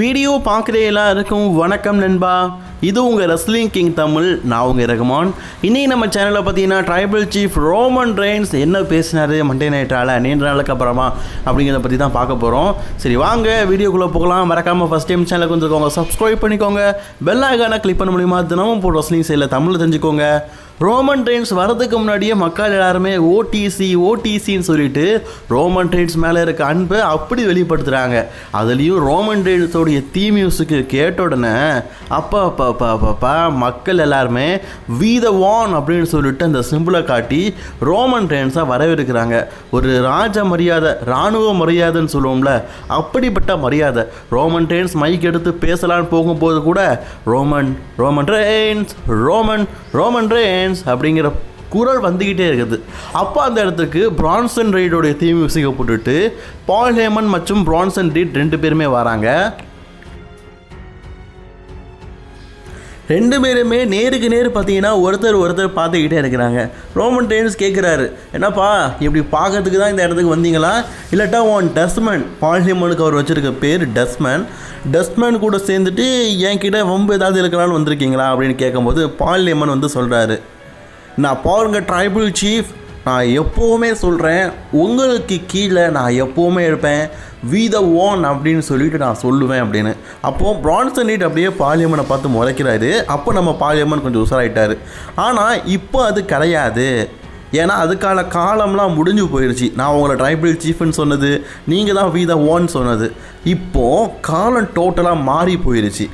Video பார்க்குற எல்லாருக்கும் வணக்கம் நண்பா. இது உங்கள் ரெஸ்லிங் கிங் தமிழ் நான் உங்கள் ரகுமான். இன்னைக்கு நம்ம சேனலில் பார்த்தீங்கன்னா ட்ரைபல் சீஃப் ரோமன் ரெயின்ஸ் என்ன பேசினாரு மண்டே நைட்டால் நீண்ட நாளுக்கு அப்புறமா அப்படிங்கிறத பற்றி தான் பார்க்க போகிறோம் சரி வாங்க வீடியோக்குள்ளே போகலாம். மறக்காமல் ஃபஸ்ட் டைம் சேனலுக்கு வந்துருக்கோங்க சப்ஸ்கிரைப் பண்ணிக்கோங்க. பெல் ஐக்கானை கிளிக் பண்ண முடியுமா தினமும் போட்டு ரெஸ்லிங் சைடில் தமிழ் தெரிஞ்சுக்கோங்க. ரோமன் ட்ரெயின்ஸ் வரதுக்கு முன்னாடியே மக்கள் எல்லாருமே ஓடிசி ஓடிசின்னு சொல்லிட்டு ரோமன் ட்ரெயின்ஸ் மேலே இருக்க அன்பை அப்படி வெளிப்படுத்துகிறாங்க அதுலேயும் ரோமன் ட்ரெயின்ஸோடைய தீ மியூசிக்கு கேட்ட உடனே அப்பா அப்பா அப்பா அப்பா மக்கள் எல்லாருமே வீத வான் அப்படின்னு சொல்லிட்டு அந்த சிம்பிளை காட்டி ரோமன் ட்ரெயின்ஸாக வரவேற்கிறாங்க. ஒரு ராஜ மரியாதை இராணுவ மரியாதைன்னு சொல்லுவோம்ல அப்படிப்பட்ட மரியாதை. ரோமன் ட்ரெயின்ஸ் மைக் எடுத்து பேசலான்னு போகும்போது கூட Roman Roman Reigns Roman Roman Reigns அப்படிங்கிற குரல் வந்துக்கிட்டே இருக்குது. அப்போ அந்த இடத்துக்கு பிரான்சன் ரைடோடைய தீம் மியூசிக்கை போட்டுட்டு பால் ஹேமன் மற்றும் பிரான்சன் ரீட் ரெண்டு பேருமே வராங்க. ரெண்டு பேருமே நேருக்கு நேர் பார்த்தீங்கன்னா ஒருத்தர் ஒருத்தர் பார்த்துக்கிட்டே இருக்கிறாங்க. ரோமன் டெயின்ஸ் கேட்குறாரு என்னப்பா இப்படி பார்க்கறதுக்கு தான் இந்த இடத்துக்கு வந்தீங்களா? இல்லாட்டா உன் டஸ்மேன் பால்ஹிமனுக்கு அவர் வச்சிருக்க பேர் டஸ்மன் டஸ்ட்மேன் கூட சேர்ந்துட்டு என்கிட்ட வம்பு ஏதாவது இருக்கலாம்னு வந்திருக்கீங்களா? அப்படின்னு கேட்கும்போது பால்ஹிமன் வந்து சொல்கிறாரு நான் பாருங்கள் ட்ரைபிள் சீஃப் நான் எப்போவுமே சொல்கிறேன் உங்களுக்கு கீழே நான் எப்போவுமே இருப்பேன். வி த ஓன் அப்படின்னு சொல்லிட்டு நான் சொல்லுவேன் அப்படின்னு. அப்போது பிரான்சன் நீட் அப்படியே பாலியம்மனை பார்த்து முறைக்கிறாரு. அப்போ நம்ம பாலியம்மன் கொஞ்சம் உசாராயிட்டாரு. ஆனால் இப்போ அது கிடையாது. ஏன்னா அதுக்கான காலம்லாம் முடிஞ்சு போயிடுச்சு நான் உங்களை ட்ரைபிள் சீஃப்னு சொன்னது நீங்கள் தான் வி த ஓன் சொன்னது. இப்போது காலம் டோட்டலாக மாறி போயிடுச்சு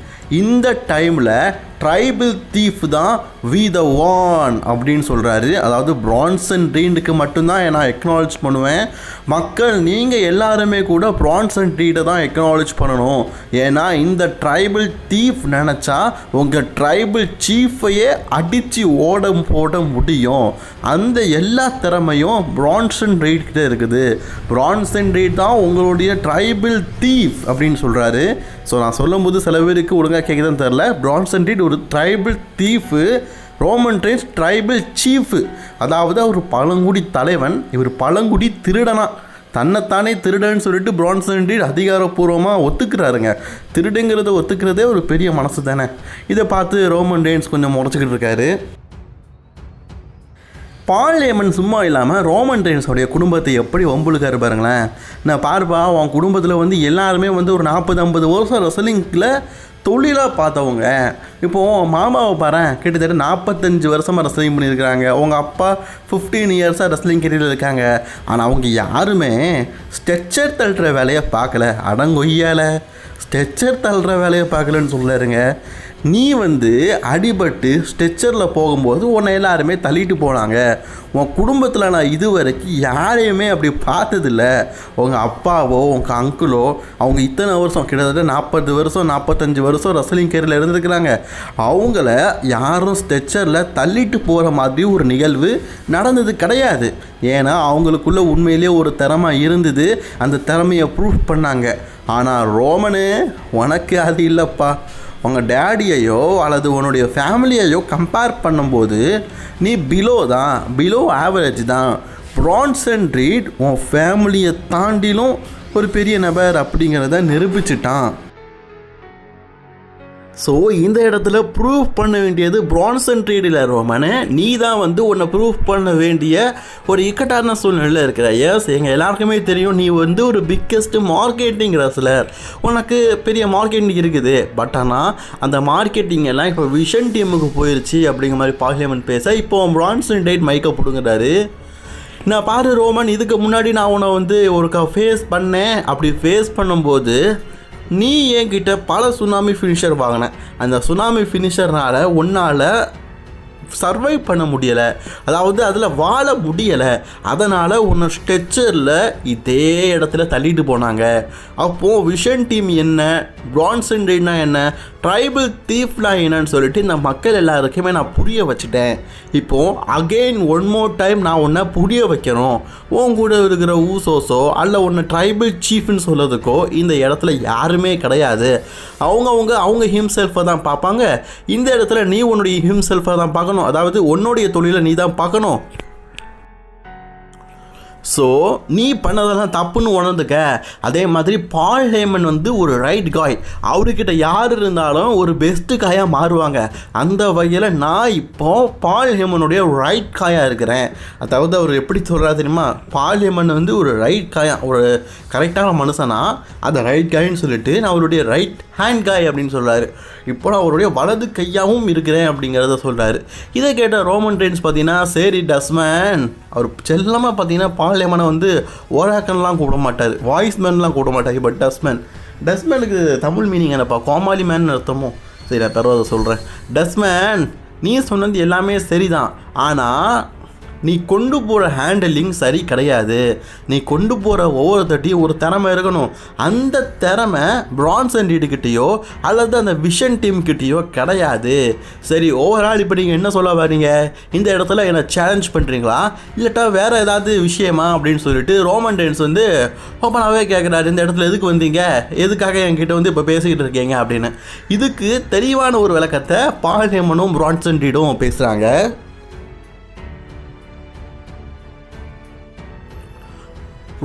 இந்த டைமில் ட்ரைபிள் தீஃப் தான் வி த வான் அப்படின்னு சொல்கிறாரு அதாவது பிரான்சன் ரீண்டுக்கு மட்டும்தான் நான் எக்னாலஜ் பண்ணுவேன். மக்கள் நீங்கள் எல்லாருமே கூட பிரான்சன் ரீடை தான் எக்னாலஜ் பண்ணணும். ஏன்னா இந்த ட்ரைபிள் தீஃப் நினச்சா உங்கள் ட்ரைபிள் சீஃபையே அடித்து ஓட போட முடியும். அந்த எல்லா திறமையும் பிரான்சன் ரீட்கிட்ட இருக்குது. பிரான்சன் ரீட் தான் உங்களுடைய ட்ரைபிள் தீஃப் அப்படின்னு சொல்கிறாரு ஸோ நான் சொல்லும்போது சில பேருக்கு ஒழுங்காக கேட்குதுன்னு தெரில பிரான்சன் ரீட் ஒரு tribal chief Roman Reigns tribal chief அதாவது அவர் பழங்குடி தலைவன் இவர் பழங்குடி திருடனா. தன்னைத்தானே திருடன்னு சொல்லிட்டு பிரான்சன் அதிகாரப்பூர்வமாக ஒத்துக்கிறாருங்க. திருடுங்கிறத ஒத்துக்கிறதே ஒரு பெரிய மனசு தானே. இதை பார்த்து ரோமன் ரெயின்ஸ் கொஞ்சம் முறைச்சிக்கிட்டு இருக்காரு. பால்யமன் சும்மா இல்லாமல் ரோமன் ரெயின்ஸோடைய குடும்பத்தை எப்படி வம்புழுக்காரு பாருங்களேன். நான் பார்ப்பா உன் குடும்பத்தில் வந்து எல்லாருமே வந்து ஒரு நாற்பது ஐம்பது வருஷம் ரெசலிங்கில் தொழிலாக பார்த்தவங்க இப்போது மாமாவை பாரு கிட்டத்தட்ட நாற்பத்தஞ்சு வருஷமாக ரெஸ்லிங் பண்ணியிருக்கிறாங்க. அவங்க அப்பா ஃபிஃப்டீன் இயர்ஸாக ரெஸ்லிங் கெரியரில் இருக்காங்க. ஆனால் அவங்க யாருமே ஸ்ட்ரெச்சர் தள்ளுற வேலையை பார்க்கல. அடங்கொய்யால. ஸ்ட்ரெச்சர் தள்ளுற வேலையை பார்க்கலன்னு சொல்லாருங்க நீ வந்து அடிபட்டு ஸ்ட்ரெச்சரில் போகும்போது உன்னை எல்லாருமே தள்ளிட்டு போனாங்க. உன் குடும்பத்தில் நான் இது வரைக்கும் யாரையுமே அப்படி பார்த்ததில்ல. உங்கள் அப்பாவோ உங்கள் அங்கிளோ அவங்க இத்தனை வருஷம் கிட்டத்தட்ட நாற்பது வருஷம் நாற்பத்தஞ்சு வருஷம் ரசலிங் கேரில் இருந்திருக்கிறாங்க. அவங்கள யாரும் ஸ்ட்ரெச்சரில் தள்ளிட்டு போகிற மாதிரி ஒரு நிகழ்வு நடந்தது கிடையாது. ஏன்னா அவங்களுக்குள்ளே உண்மையிலேயே ஒரு திறமை இருந்தது. அந்த திறமையை ப்ரூஃப் பண்ணாங்க. ஆனால் ரோமனு உனக்கு அது இல்லைப்பா. உங்கள் டேடியையோ அல்லது உன்னுடைய ஃபேமிலியையோ கம்பேர் பண்ணும்போது நீ பிலோ தான் பிலோ ஆவரேஜ் தான். ப்ரான்ஸ் அண்ட் ரீட் உன் ஃபேமிலியை தாண்டிலும் ஒரு பெரிய நபர் அப்படிங்கிறத நிரூபிச்சிட்டான். ஸோ இந்த இடத்துல ப்ரூஃப் பண்ண வேண்டியது பிரான்சன் ட்ரீடில் ரோமனு. நீ தான் வந்து உன்னை ப்ரூஃப் பண்ண வேண்டிய ஒரு இக்கட்டான சூழ்நிலையில் இருக்கிற. எஸ் எங்கள் எல்லாருக்குமே தெரியும் நீ வந்து ஒரு பிக்கெஸ்ட் மார்க்கெட்டிங் ரசலர் உனக்கு பெரிய மார்க்கெட்டிங் இருக்குது. பட் ஆனால் அந்த மார்க்கெட்டிங் எல்லாம் இப்போ விஷன் டீமுக்கு போயிடுச்சு அப்படிங்கிற மாதிரி பார்லிமெண்ட் பேச இப்போ பிரான்சன் டேட் மைக்கை பிடுங்குறாரு. நான் பாரு ரோமன் இதுக்கு முன்னாடி நான் உன்னை வந்து ஒரு ஃபேஸ் பண்ணேன். அப்படி ஃபேஸ் பண்ணும்போது நீ என்கிட்ட பல சுனாமி ஃபினிஷர் வாங்கின. அந்த சுனாமி ஃபினிஷர்னால் உன்னால் சர்வை பண்ண முடியலை. அதாவது அதில் வாழ முடியலை. அதனால் உன்னை ஸ்ட்ரெச்சரில் இதே இடத்துல தள்ளிட்டு போனாங்க. அப்போது விஷன் டீம் என்ன? பிரான்சன் டீம்னா என்ன? ட்ரைபிள் தீஃப்னா என்னன்னு சொல்லிட்டு இந்த மக்கள் எல்லாருக்குமே நான் புரிய வச்சுட்டேன். இப்போது அகெயின் ஒன் மோர் டைம் நான் உன்னை புரிய வைக்கணும். உன் கூட இருக்கிற ஊசோஸோ அல்ல ஒன்று ட்ரைபிள் சீஃப்னு சொல்கிறதுக்கோ இந்த இடத்துல யாருமே கிடையாது. அவங்கவுங்க அவங்க ஹிம்செல்ஃபை தான் பார்ப்பாங்க. இந்த இடத்துல நீ உன்னுடைய ஹிம்செல்ஃபை தான் பார்க்கணும். அதாவது உன்னுடைய தொழிலை நீ தான் பார்க்கணும். ஸோ நீ பண்ணதெல்லாம் தப்புன்னு உணர்ந்துக்க. அதே மாதிரி பால் ஹேமன் வந்து ஒரு ரைட் காய் அவர்கிட்ட யார் இருந்தாலும் ஒரு பெஸ்ட்டு காயாக மாறுவாங்க. அந்த வகையில் நான் இப்போ பால் ஹேமனுடைய ரைட் காயாக இருக்கிறேன். அதாவது அவர் எப்படி சொல்கிறா தெரியுமா? பால் ஹேமன் வந்து ஒரு ரைட் காயா ஒரு கரெக்டான மனுஷனா அந்த ரைட் காயின்னு சொல்லிட்டு நான் அவருடைய ரைட் ஹேண்ட் காய் அப்படின்னு சொல்கிறாரு இப்போ நான் அவருடைய வலது கையாகவும் இருக்கிறேன் அப்படிங்கிறத சொல்கிறாரு இதை கேட்ட ரோமன் ட்ரெயின்ஸ் பார்த்தீங்கன்னா சரி டஸ்மேன். அவர் செல்லமாக பார்த்தீங்கன்னா பாலியமனை வந்து ஓராக்கன்லாம் கூப்பிட மாட்டார் வாய்ஸ் மேன்லாம் கூப்பிட மாட்டார் பட் டஸ்மேன் டஸ்ட்மேனுக்கு தமிழ் மீனிங் என்னப்பா? கோமாளி மேன் அர்த்தமோ? சரி நான் பரவாயில்ல சொல்கிறேன் டஸ்மேன் நீ சொன்னது எல்லாமே சரிதான். ஆனால் நீ கொண்டு போகிற ஹேண்டலிங் சரி கிடையாது. நீ கொண்டு போகிற ஒவ்வொருத்தட்டையும் ஒரு திறமை இருக்கணும். அந்த திறமை பிரான்ஸ் அண்ட் கிட்டேயோ அல்லது அந்த விஷன் டீம் கிட்டேயோ கிடையாது. சரி ஓவரால் இப்போ நீங்கள் என்ன சொல்ல வரீங்க இந்த இடத்துல என்னை சேலஞ்ச் பண்ணுறீங்களா இல்லட்டா வேறு ஏதாவது விஷயமா? அப்படின்னு சொல்லிட்டு ரோமன் டென்ஸ் வந்து ஓப்பனாகவே கேட்குறாரு இந்த இடத்துல எதுக்கு வந்தீங்க? எதுக்காக என்கிட்ட வந்து இப்போ பேசிக்கிட்டு இருக்கீங்க? அப்படின்னு. இதுக்கு தெளிவான ஒரு விளக்கத்தை பால் ஹேமனும் பிரான்சன் டீடும் பேசுகிறாங்க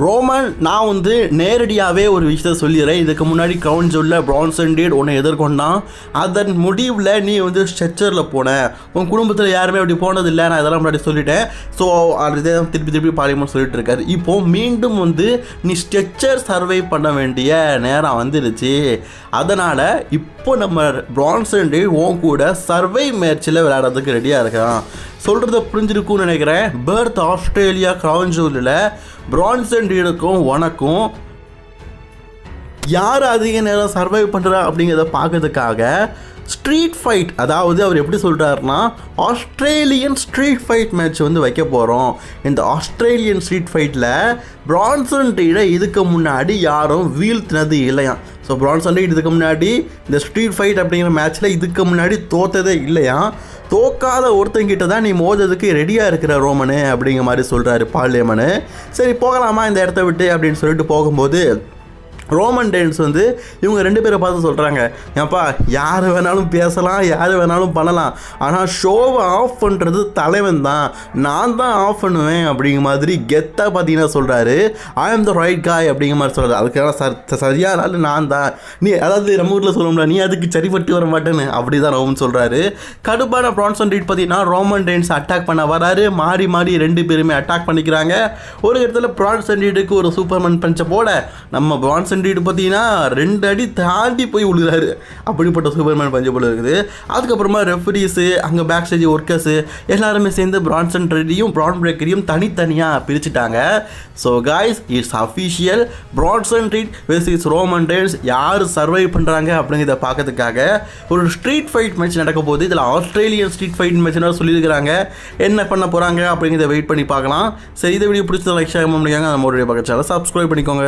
ரோமன் நான் வந்து நேரடியாகவே ஒரு விஷயத்த சொல்லிடுறேன். இதுக்கு முன்னாடி கிரவுண்ட் ஜோனில் பிரான்சன் டீட் உன்னை எதிர்கொண்டான். அதன் முடிவில் நீ வந்து ஸ்ட்ரெச்சரில் போன. உன் குடும்பத்தில் யாருமே அப்படி போனதில்லை. நான் இதெல்லாம் முன்னாடி சொல்லிட்டேன். ஸோ அதே திருப்பி திருப்பி பாலிமன் சொல்லிட்டு இருக்காரு. இப்போது மீண்டும் வந்து நீ ஸ்ட்ரெச்சர் சர்வை பண்ண வேண்டிய நேரம் வந்துருச்சு. அதனால் இப்போ நம்ம பிரான்சன் டீட் உன் கூட சர்வை மேட்ச்சில் விளையாடுறதுக்கு ரெடியாக இருக்கான். சொல்கிறத புரிஞ்சிருக்கும்னு நினைக்கிறேன். பேர்த் ஆஸ்திரேலியா கிரவுண்ட் ஜூலில் பிரான்சன் டீடுக்கும் உனக்கும் யார் அதிக நேரம் சர்வைவ் பண்ணுறா அப்படிங்கிறத பார்க்கறதுக்காக ஸ்ட்ரீட் ஃபைட் அதாவது அவர் எப்படி சொல்கிறாருன்னா ஆஸ்திரேலியன் ஸ்ட்ரீட் ஃபைட் மேட்ச் வந்து வைக்க போகிறோம் இந்த ஆஸ்திரேலியன் ஸ்ட்ரீட் ஃபைட்டில் பிரான்சன் இதுக்கு முன்னாடி யாரும் வீழ்த்தினது இல்லையாம் ஸோ பிரான்சன் டீட் இதுக்கு முன்னாடி இந்த ஸ்ட்ரீட் ஃபைட் அப்படிங்கிற மேட்ச்சில் இதுக்கு முன்னாடி தோத்ததே இல்லையா தோக்காத ஒருத்தங்கிட்ட தான் நீ மோததுக்கு ரெடியாக இருக்கிற ரோமனு அப்படிங்கிற மாதிரி சொல்கிறாரு பாலியமனு சரி போகலாமா இந்த இடத்த விட்டு அப்படின்னு சொல்லிட்டு போகும்போது ரோமன் டேன்ஸ் வந்து இவங்க ரெண்டு பேரை பார்த்து சொல்கிறாங்க ஏப்பா யார் வேணாலும் பேசலாம் யார் வேணாலும் பண்ணலாம் ஆனால் ஷோவை ஆஃப் பண்ணுறது தலைவன் தான் நான் தான் ஆஃப் பண்ணுவேன் அப்படிங்கிற மாதிரி கெத்தாக பார்த்தீங்கன்னா சொல்கிறாரு ஐ ஆம் த ரைட் காய் அப்படிங்கிற மாதிரி சொல்கிறாரு அதுக்காக ச சரியான ஆள் நான் தான். நீ அதாவது நம்ம ஊரில் சொல்லுவோம்ல நீ அதுக்கு சரிப்பட்டு வர மாட்டேன்னு அப்படி தான் ரோமன் சொல்கிறாரு கடுப்பான ப்ரான்சன் ரீட் பார்த்தீங்கன்னா ரோமன் டேன்ஸ் அட்டாக் பண்ண வராரு. மாறி மாறி ரெண்டு பேருமே அட்டாக் பண்ணிக்கிறாங்க. ஒரு இடத்துல ப்ரான்சன் ரீடுக்கு ஒரு சூப்பர்மேன் பஞ்சை போட நம்ம ப்ரான்சன் ரீடு பார்த்தீங்கன்னா ரெண்டு அடி தாண்டி போய் விழுகிறாரு. அப்படிப்பட்ட சூப்பர்மேன் பஞ்சு போல இருக்குது. அதுக்கப்புறமா ரெஃபரிஸு அங்கே பேக் ஸ்டேஜ் ஒர்க்கர்ஸு எல்லாருமே சேர்ந்து பிரான்சன் ரெட்டியும் ப்ரான் பிரேக்கரையும் தனித்தனியாக பிரிச்சுட்டாங்க. So guys it's official Bronson Reed versus Roman Reigns யார் சர்வை பண்ணுறாங்க அப்படிங்கிறத பார்க்கறதுக்காக ஒரு ஸ்ட்ரீட் ஃபைட் மேட்ச் நடக்க போகுது. இதில் ஆஸ்திரேலியன் ஸ்ட்ரீட் ஃபைட் மேட்ச்னு சொல்லியிருக்கிறாங்க என்ன பண்ண போகிறாங்க அப்படிங்கிறத வெயிட் பண்ணி பார்க்கலாம். சரி இதை வீடியோ பிடிச்சதை லைக் ஷேர் பண்ணிக்காங்க நம்மளுடைய பக்கத்தில் சப்ஸ்கிரைப் பண்ணிக்கோங்க.